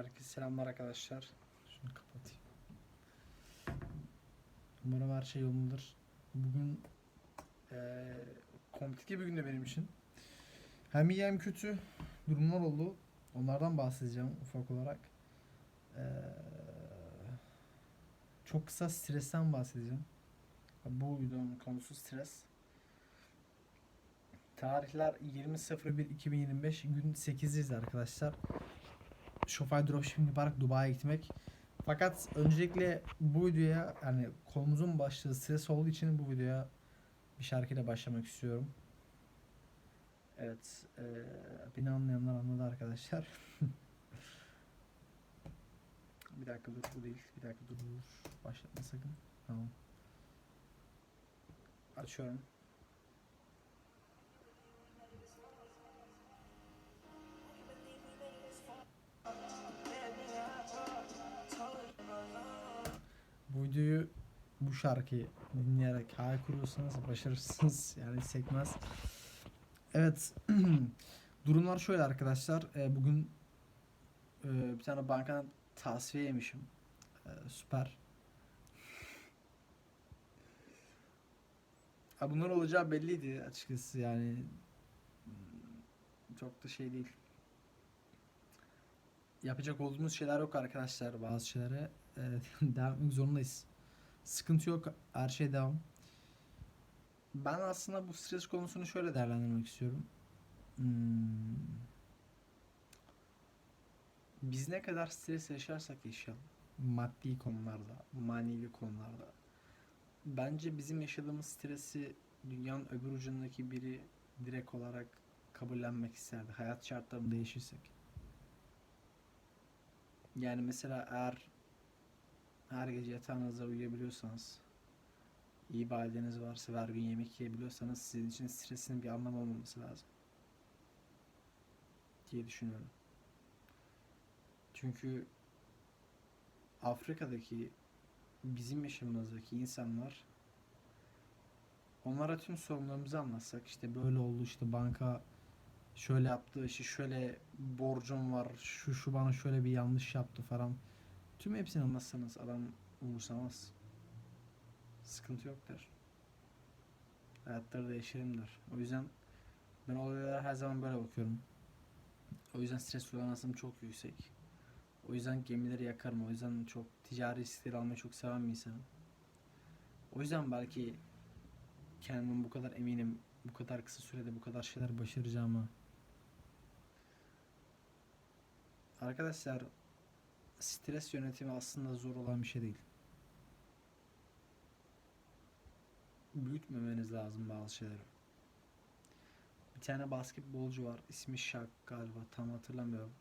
Herkese selamlar arkadaşlar. Şunu kapatayım. Umarım her şey yolundadır. Bugün eee komplike bir gündü benim için. Hem iyi hem kötü durumlar oldu. Onlardan bahsedeceğim ufak olarak. Eee, çok kısa stresten bahsedeceğim. Bu videonun konusu stres. Tarihler 20.01.2025 gün 8'deyiz arkadaşlar. Shopify Dropshipping yaparak Dubai'ye gitmek. Fakat öncelikle bu videoya yani konumuzun başlığı stres olduğu için bu videoya bir şarkıyla başlamak istiyorum. Evet, eee beni anlayanlar anladı arkadaşlar. bir dakika dur bu değil. Bir dakika dur dur. Başlatma sakın. Tamam. Açıyorum. Bu videoyu bu şarkıyı dinleyerek hayal kuruyorsanız başarırsınız yani sekmez. Evet durumlar şöyle arkadaşlar E, bugün e, bir tane bankadan tasfiye yemişim E, süper. Ha, bunlar olacağı belliydi açıkçası yani Hmm, çok da şey değil. Yapacak olduğumuz şeyler yok arkadaşlar bazı şeylere e, devam etmek zorundayız. Sıkıntı yok. Her şey devam. Ben aslında bu stres konusunu şöyle değerlendirmek istiyorum. Hmm. Biz ne kadar stres yaşarsak yaşayalım. Maddi konularda, manevi konularda. Bence bizim yaşadığımız stresi dünyanın öbür ucundaki biri direkt olarak kabullenmek isterdi. Hayat şartlarını değişirsek. Yani mesela eğer her gece yatağınızda uyuyabiliyorsanız, iyi bir varsa ve her gün yemek yiyebiliyorsanız sizin için stresin bir anlamı olmaması lazım. Diye düşünüyorum. Çünkü Afrika'daki bizim yaşımızdaki insanlar onlara tüm sorunlarımızı anlatsak işte böyle oldu işte banka şöyle yaptı işte şöyle borcum var şu şu bana şöyle bir yanlış yaptı falan tüm hepsini anlatsanız adam umursamaz. Sıkıntı yok der. Hayatları değişelim der o yüzden ben olaylara her zaman böyle bakıyorum. O yüzden stres toleransım çok yüksek. O yüzden gemileri yakarım. O yüzden çok ticari riskleri almayı çok seven bir insanım. O yüzden belki kendimden bu kadar eminim bu kadar kısa sürede bu kadar şeyler başaracağıma. Arkadaşlar stres yönetimi aslında zor olan bir şey değil. Büyütmemeniz lazım bazı şeyleri. Bir tane basketbolcu var. ismi Shaq galiba. Tam hatırlamıyorum.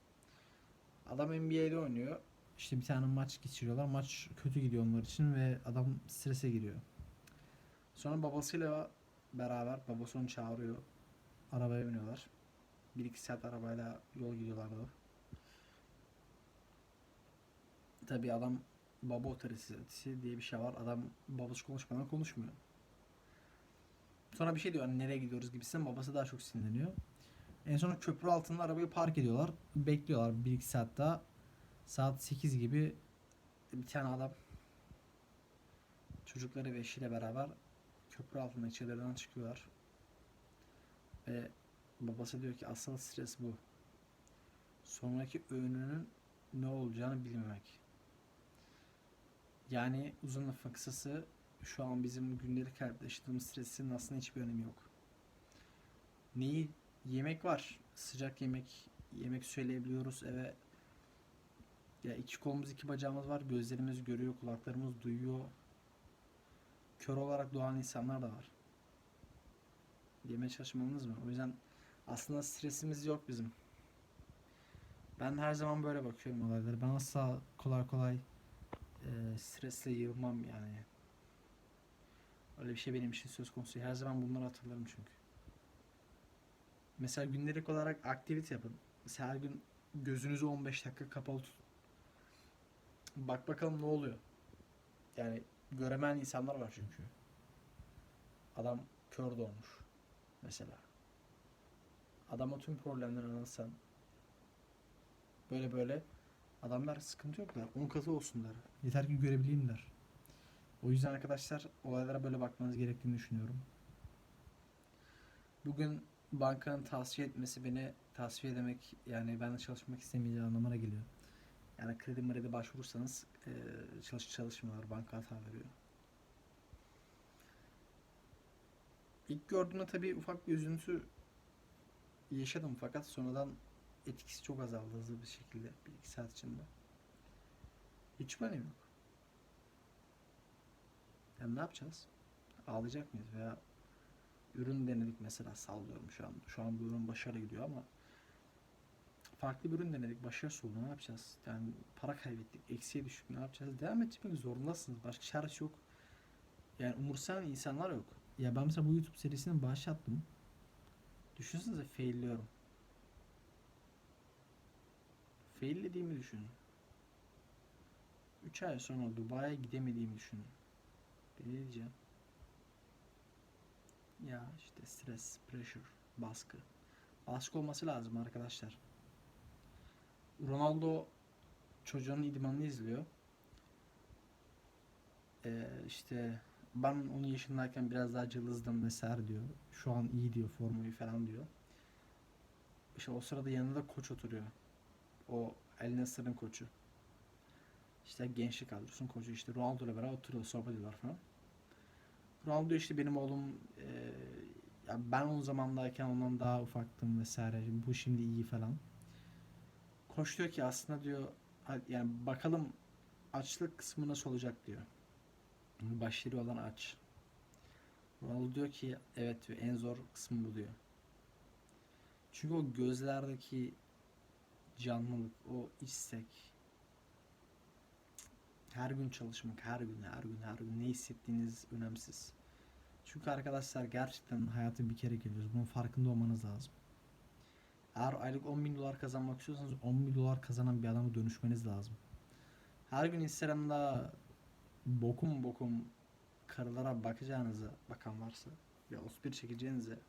Adam NBA'de oynuyor. İşte bir tane maç geçiriyorlar. Maç kötü gidiyor onlar için ve adam strese giriyor. Sonra babasıyla beraber babası onu çağırıyor. Arabaya biniyorlar. 1-2 saat arabayla yol gidiyorlardı. Tabi adam baba otoritesi diye bir şey var. Adam babası konuşmadan konuşmuyor. Sonra bir şey diyor hani nereye gidiyoruz gibisinden babası daha çok sinirleniyor. En son köprü altında arabayı park ediyorlar. Bekliyorlar 1-2 saat daha. Saat 8 gibi bir tane adam çocukları ve eşiyle beraber köprü altında içerilerden çıkıyorlar. Ve babası diyor ki asıl stres bu. Sonraki öğününün ne olacağını bilmemek. Yani uzun lafın kısası şu an bizim gündelik hayatta yaşadığımız stresin aslında hiçbir önemi yok. Neyi yemek var. Sıcak yemek yemek söyleyebiliyoruz eve. Ya iki kolumuz iki bacağımız var. Gözlerimiz görüyor, kulaklarımız duyuyor. Kör olarak doğan insanlar da var. Yemeye çalışmamız mı? O yüzden aslında stresimiz yok bizim. Ben her zaman böyle bakıyorum olaylara. Ben asla kolay kolay e, stresle yığılmam yani. Öyle bir şey benim için söz konusu. Her zaman bunları hatırlarım çünkü. Mesela gündelik olarak aktivite yapın. Mesela her gün gözünüzü 15 dakika kapalı tutun. Bak bakalım ne oluyor. Yani göremeyen insanlar var çünkü. Adam kör doğmuş. Mesela. Adama tüm problemleri anlatsan böyle böyle Adamlar sıkıntı yok der. 10 katı olsun der. Yeter ki görebileyim der. O yüzden arkadaşlar olaylara böyle bakmanız gerektiğini düşünüyorum. Bugün bankanın tavsiye etmesi beni tavsiye demek yani ben de çalışmak istemeyeceği anlamına geliyor. Yani kredi mredi başvurursanız eee, çalış çalışmıyorlar. Banka hata veriyor. İlk gördüğümde tabii ufak bir üzüntü yaşadım fakat sonradan etkisi çok azaldı hızlı bir şekilde bir iki saat içinde. Hiç önemi yok. Yani ne yapacağız? Ağlayacak mıyız veya ürün denedik mesela sallıyorum şu an. Şu an bu ürün başarılı gidiyor ama farklı bir ürün denedik. Başarısız oldu. Ne yapacağız? Yani para kaybettik. Eksiye düştük. Ne yapacağız? Devam etmek zorundasınız. Başka çaresi yok. Yani umursayan insanlar yok. Ya ben mesela bu YouTube serisini başlattım. Düşünsenize failliyorum. Faillediğimi düşünün. 3 ay sonra Dubai'ye gidemediğimi düşünün. Ne diyeceğim? Ya işte stres, pressure, baskı. Baskı olması lazım arkadaşlar. Ronaldo çocuğun idmanını izliyor. Ee, işte ben onun yaşındayken biraz daha cılızdım vesaire diyor. Şu an iyi diyor formayı falan diyor. İşte o sırada yanında koç oturuyor. O El Nasır'ın koçu. İşte gençlik kadrosunun koçu işte Ronaldo ile beraber oturuyor sohbet ediyorlar falan. Ronaldo işte benim oğlum eee, ya ben o zamandayken ondan daha ufaktım vesaire. Bu şimdi iyi falan. Koç diyor ki aslında diyor "ha- yani bakalım açlık kısmı nasıl olacak diyor. Başları olan aç. Ronaldo diyor ki evet diyor en zor kısmı bu diyor. Çünkü o gözlerdeki canlılık, o istek, her gün çalışmak, her gün, her gün, her gün ne hissettiğiniz önemsiz. Çünkü arkadaşlar gerçekten hayata bir kere geliyoruz. Bunun farkında olmanız lazım. Eğer aylık 10 bin dolar kazanmak istiyorsanız 10 bin dolar kazanan bir adama dönüşmeniz lazım. Her gün Instagram'da bokum bokum karılara bakacağınızı bakan varsa ve 31 çekeceğinize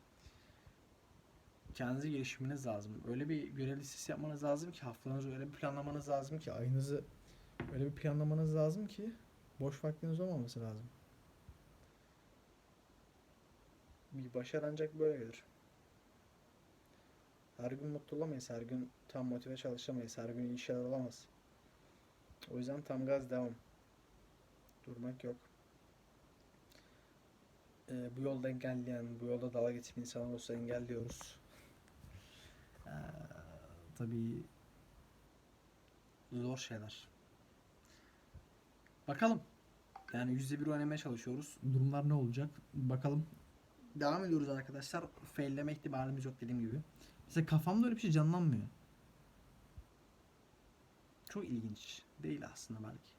kendinizi geliştirmeniz lazım. Öyle bir görev listesi yapmanız lazım ki haftanızı öyle bir planlamanız lazım ki ayınızı öyle bir planlamanız lazım ki boş vaktiniz olmaması lazım. Bir başarı ancak böyle gelir. Her gün mutlu olamayız, her gün tam motive çalışamayız, her gün iyi şeyler olamaz. O yüzden tam gaz devam. Durmak yok. Ee, bu yolda engelleyen, bu yolda dalga geçen insanlar olsa engelliyoruz. Ee, tabii zor şeyler. Bakalım. Yani yüzde bir oynamaya çalışıyoruz. Durumlar ne olacak? Bakalım. Devam ediyoruz arkadaşlar. Failleme ihtimalimiz yok dediğim gibi. Mesela kafamda öyle bir şey canlanmıyor. Çok ilginç. Değil aslında belki.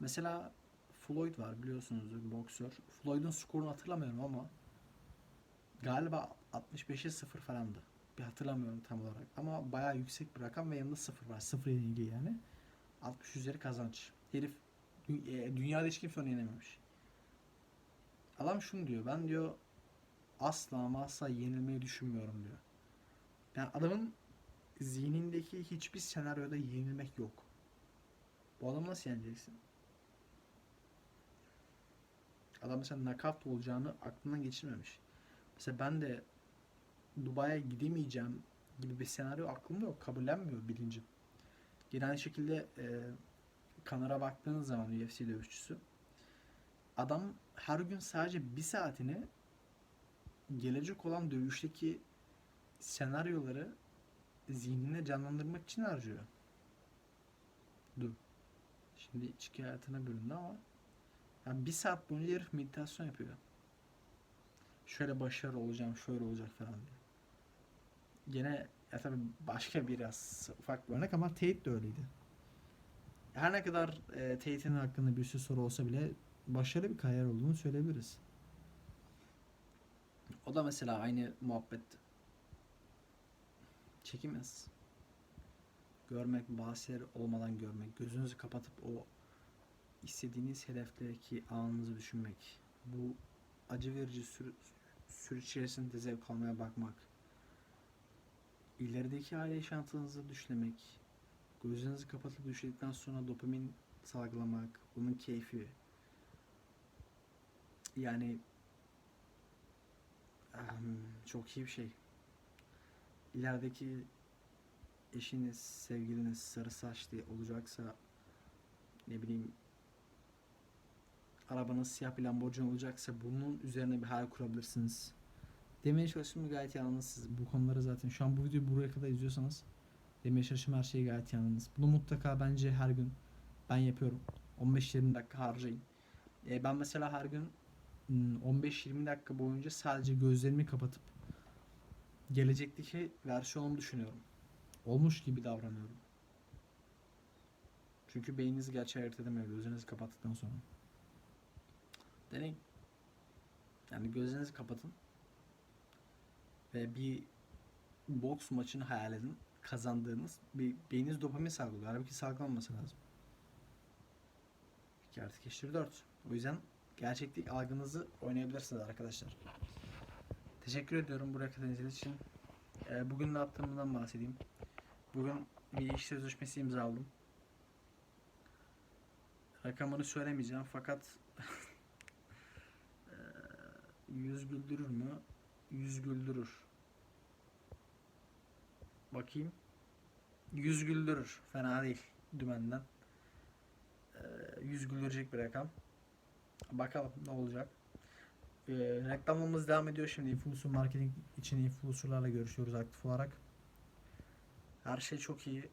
Mesela Floyd var biliyorsunuzdur boksör. Floyd'un skorunu hatırlamıyorum ama galiba 65'e 0 falandı. Bir hatırlamıyorum tam olarak. Ama bayağı yüksek bir rakam ve yanında 0 var. 0 yenilgi yani. 60 üzeri kazanç. Herif e, dünyada hiç kimse onu yenememiş. Adam şunu diyor. Ben diyor asla ama asla yenilmeyi düşünmüyorum diyor. Yani adamın zihnindeki hiçbir senaryoda yenilmek yok. Bu adamı nasıl yeneceksin? Adam mesela knockout olacağını aklından geçirmemiş. Mesela ben de Dubai'ye gidemeyeceğim gibi bir senaryo aklımda yok. Kabullenmiyor bilincim. Aynı şekilde e, Kanara baktığınız zaman UFC dövüşçüsü adam her gün sadece bir saatini gelecek olan dövüşteki senaryoları zihnine canlandırmak için harcıyor. Dur. Şimdi içki hayatına büründü ama yani bir saat boyunca herif meditasyon yapıyor. Şöyle başarılı olacağım, şöyle olacak falan diye. Gene ya tabii başka biraz ufak bir örnek ama Tate de öyleydi. Her ne kadar e, Tate'in hakkında bir sürü soru olsa bile başarılı bir kariyer olduğunu söyleyebiliriz. O da mesela aynı muhabbet çekemez. Görmek, şeyleri olmadan görmek, gözünüzü kapatıp o istediğiniz hedefteki anınızı düşünmek, bu acı verici sür süreç içerisinde zevk almaya bakmak, ilerideki aile yaşantınızı düşünmek, Gözlerinizi kapatıp düşledikten sonra dopamin salgılamak, bunun keyfi. Yani ehm, çok iyi bir şey. İlerideki eşiniz, sevgiliniz sarı saçlı olacaksa ne bileyim arabanız siyah bir Lamborghini olacaksa bunun üzerine bir hayal kurabilirsiniz. Demeye çalıştığım gayet yalnız siz bu konuları zaten şu an bu videoyu buraya kadar izliyorsanız demeye çalıştığım her şeyi gayet yalnız. Bunu mutlaka bence her gün ben yapıyorum. 15-20 dakika harcayın. E, ben mesela her gün hmm, 15-20 dakika boyunca sadece gözlerimi kapatıp gelecekteki versiyonumu düşünüyorum. Olmuş gibi davranıyorum. Çünkü beyniniz gerçeği ayırt edemiyor gözlerinizi kapattıktan sonra. Deneyin. Yani gözlerinizi kapatın. Ve bir boks maçını hayal edin. Kazandığınız bir beyniniz dopamin salgılıyor. Halbuki salgılanması lazım. 2 artı 2 eşittir 4. O yüzden gerçeklik algınızı oynayabilirsiniz arkadaşlar. Teşekkür ediyorum buraya kadar için. Ee, bugün ne yaptığımdan bahsedeyim. Bugün bir iş sözleşmesi imzaladım. Rakamını söylemeyeceğim fakat eee, yüz güldürür mü? Yüz güldürür. Bakayım. Yüz güldürür. Fena değil. Dümenden. Eee, yüz güldürecek bir rakam. Bakalım ne olacak. Eee reklamımız devam ediyor şimdi. Influencer marketing için influencerlarla görüşüyoruz aktif olarak. Her şey çok iyi.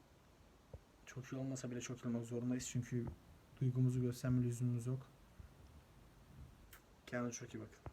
Çok iyi olmasa bile çok iyi olmak zorundayız çünkü duygumuzu gösterme lüzumumuz yok. Kendinize çok iyi bakın.